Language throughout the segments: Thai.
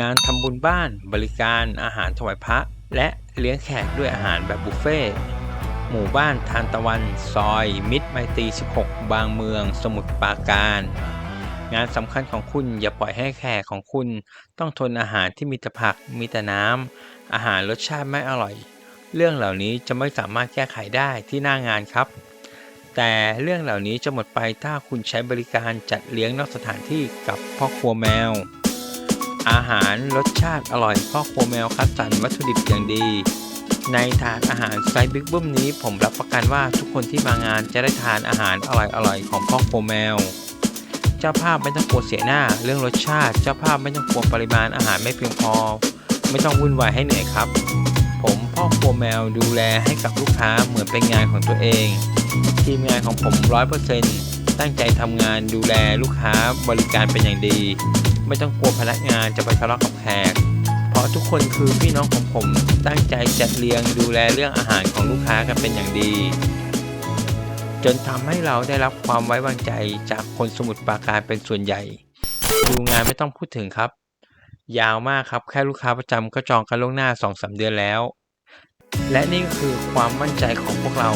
งานทำบุญบ้านบริการอาหารถวายพระ และเลี้ยงแขกด้วยอาหารแบบบุฟเฟ่หมู่บ้านทานตะวัน ซอย มิตรไมตรี 16 บางเมือง สมุทรปราการ งานสำคัญของคุณอย่าปล่อยให้แขกของคุณ ต้องทนอาหารที่มีแต่ผักมีแต่น้ำอาหารรสชาติไม่อร่อย เรื่องเหล่านี้จะไม่สามารถแก้ไขได้ที่หน้างานครับ แต่เรื่องเหล่านี้จะหมดไปถ้าคุณใช้บริการจัดเลี้ยงนอกสถานที่กับพ่อครัวแมว อาหารรสชาติอร่อยพ่อครัวแมวคัดสรรวัตถุดิบอย่างดี ในถาดอาหารไซส์บิ๊กบึ้มนี้ผมรับประกันว่าทุกคนที่มางานจะได้ทานอาหารอร่อยๆของพ่อครัวแมว เจ้าภาพไม่ต้องกลัวเสียหน้า เรื่องรสชาติ เจ้าภาพไม่ต้องกลัวปริมาณอาหารไม่เพียงพอ ไม่ต้องวุ่นวายให้เหนื่อยครับ ผมพ่อครัวแมวดูแลให้กับลูกค้าเหมือนเป็นงานของตัวเอง ทีมงานของผม100%ตั้งใจทำงานดูแลลูกค้าบริการเป็นอย่างดี ไม่ต้องกลัวพนักงานจะไปทะเลาะกับแขก เพราะทุกคนคือพี่น้องของผมตั้งใจจัดเรียงดูแลเรื่องอาหารของลูกค้ากันเป็นอย่างดี จนทำให้เราได้รับความไว้วางใจจากคนสมุทรปราการเป็นส่วนใหญ่ ดูงานไม่ต้องพูดถึงครับ ยาวมากครับแค่ลูกค้าประจำก็จองกันล่วงหน้า2-3เดือนแล้ว และนี่คือความมั่นใจของพวกเรา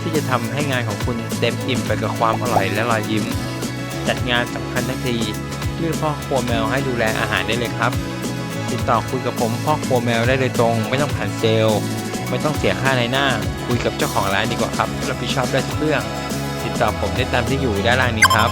ที่จะทำให้งานของคุณเต็มอิ่มไปกับความอร่อยและรอยยิ้ม จัดงานสำคัญทั้งที ยื่อพ่อครัวแมวให้ดูแลอาหารได้เลยครับ ติดต่อคุยกับผมพ่อครัวแมวได้เลยตรง ไม่ต้องผ่านเซลล์ ไม่ต้องเสียค่าในหน้า คุยกับเจ้าของร้านดีกว่าครับรับผิดชอบได้ทุกเรื่อง ติดต่อผมได้ตามที่อยู่ด้านล่างนี้ครับ